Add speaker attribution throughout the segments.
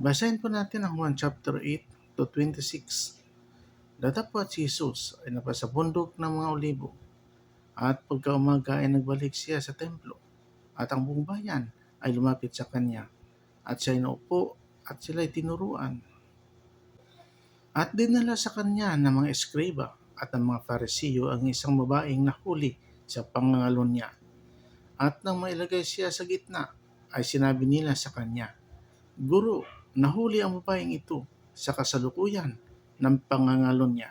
Speaker 1: Basahin po natin ang 1 chapter 8 to 26. Datapwat si Jesus ay napasa bundok ng mga olibo at pagkaumaga ay nagbalik siya sa templo at ang buong bayan ay lumapit sa kanya at siya ay at sila ay tinuruan. At dinala sa kanya ng mga eskriba at ng mga farisiyo ang isang babaeng nahuli sa pangangalon niya. At nang mailagay siya sa gitna, ay sinabi nila sa kanya, Guro, nahuli ang babaeng ito sa kasalukuyan ng pangangalon niya.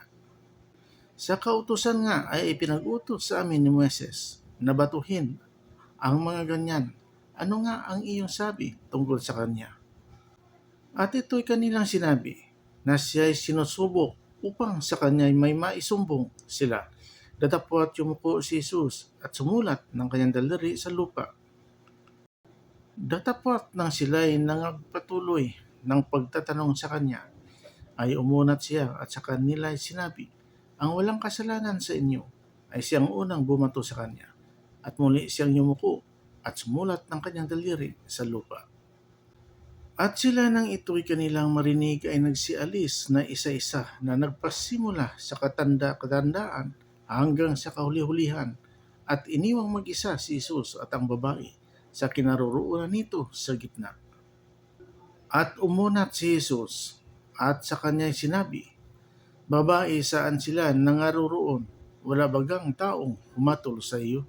Speaker 1: Sa kautusan nga ay ipinag-utos sa amin ni Moises na batuhin ang mga ganyan. Ano nga ang iyong sabi tungkol sa kanya? At ito'y kanilang sinabi na siya ay sinusubok upang sa kanya ay may maisumbong sila. Datapwat yumuko si Jesus at sumulat ng kanyang daliri sa lupa. Datapwat nang sila ay nangagpatuloy ng pagtatanong sa kanya, ay umunat siya at sa kanila ay sinabi, ang walang kasalanan sa inyo ay siyang unang bumato sa kanya. At muli siyang yumuko at sumulat ng kanyang daliri sa lupa. At sila nang ito'y kanilang marinig ay nagsialis na isa-isa na nagpasimula sa katanda-katandaan hanggang sa kahuli-hulihan at iniwang mag-isa si Jesus at ang babae sa kinaroroonan nito sa gitna. At umunat si Jesus at sa kanya sinabi, Babae, saan sila nangaroroon? Wala bagang taong humatol sa iyo?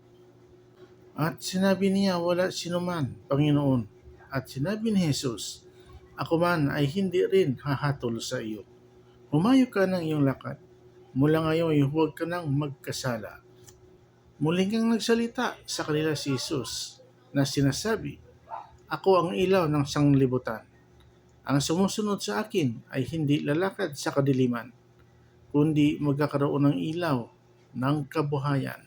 Speaker 1: At sinabi niya, wala sinuman, Panginoon. At sinabi ni Jesus, Ako man ay hindi rin hahatol sa iyo. Humayo ka ng iyong lakad. Mula ngayon ay huwag ka nang magkasala. Muling kang nagsalita sa kanila si Jesus na sinasabi, Ako ang ilaw ng sanglibutan. Ang sumusunod sa akin ay hindi lalakad sa kadiliman, kundi magkakaroon ng ilaw ng kabuhayan.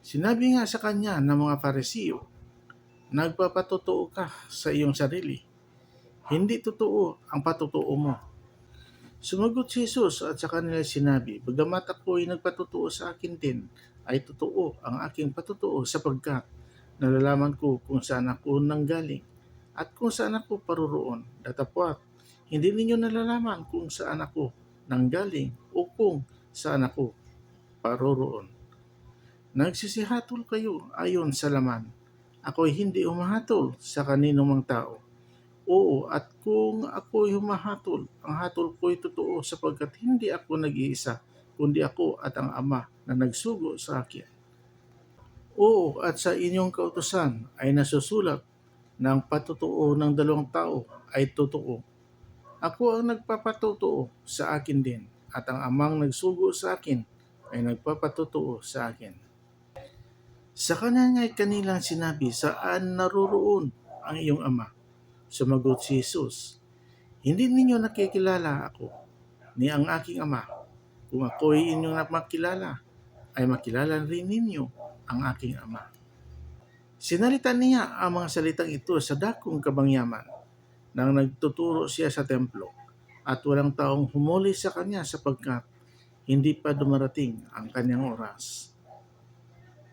Speaker 1: Sinabi nga sa kanya ng mga paresiyo, Nagpapatotoo ka sa iyong sarili. Hindi totoo ang patutuo mo. Sumagot si Jesus at sa kanila sinabi, Bagamat ako ay nagpatutuo sa akin din, ay totoo ang aking patutuo sapagkat nalalaman ko kung saan ako nanggaling at kung saan ako paroroon. Datapwat, hindi ninyo nalalaman kung saan ako nanggaling o kung saan ako paroroon. Nagsisihatol kayo ayon sa laman. Ako'y hindi umahatol sa kanino mang tao. Oo, at kung ako'y humahatol, ang hatol ko'y totoo sapagkat hindi ako nag-iisa, kundi ako at ang Ama na nagsugo sa akin. Oo, at sa inyong kautosan ay nasusulat ang patutuo ng dalawang tao ay totoo. Ako ang nagpapatutuo sa akin din, at ang amang nagsugo sa akin ay nagpapatutuo sa akin. Sa kanya nga'y kanilang sinabi, saan naroroon ang iyong ama? Sumagot si Jesus, Hindi ninyo nakikilala ako, ni ang aking ama. Kung ako'y inyong makilala, ay makilala rin ninyo ang aking ama. Sinalita niya ang mga salitang ito sa dakong kabangyaman nang nagtuturo siya sa templo at walang taong humuli sa kanya sapagkat hindi pa dumarating ang kanyang oras.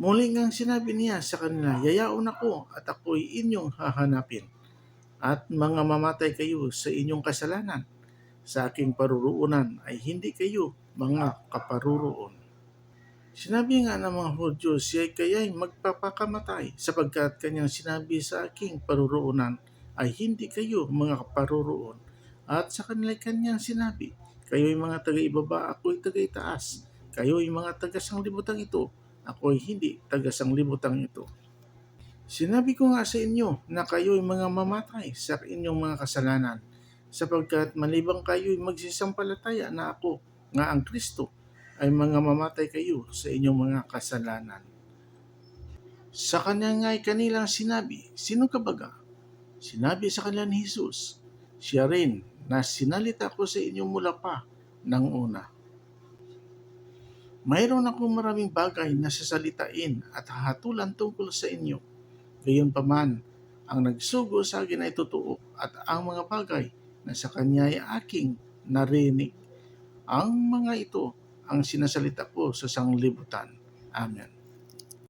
Speaker 1: Muli ngang sinabi niya sa kanila, Yayaon ako at ako'y inyong hahanapin at mga mamatay kayo sa inyong kasalanan. Sa aking paruroonan ay hindi kayo mga kaparuroon. Sinabi nga ng mga Hudyo, siya kaya'y magpapakamatay sapagkat kanyang sinabi sa aking paruroonan ay hindi kayo mga kaparuroon. At sa kanila kanyang sinabi, kayo'y mga taga-ibaba, ako'y taga-itaas. Kayo'y mga taga-sanglibutan ito, ako'y hindi taga-sanglibutan ito. Sinabi ko nga sa inyo na kayo'y mga mamatay sa inyong mga kasalanan, sapagkat malibang kayo'y magsisampalataya na ako nga ang Kristo ay mga mamatay kayo sa inyong mga kasalanan. Sa kanya nga'y kanilang sinabi, sino ka baga? Sinabi sa kanila ni Jesus, siya rin na sinalita ko sa inyo mula pa ng una. Mayroon akong maraming bagay na sasalitain at hahatulan tungkol sa inyo. Gayon pa man, ang nagsugo sa akin ay totoo at ang mga bagay na sa kanya ay aking narinig. Ang mga ito ang sinasalita ko sa sanglibutan. Amen.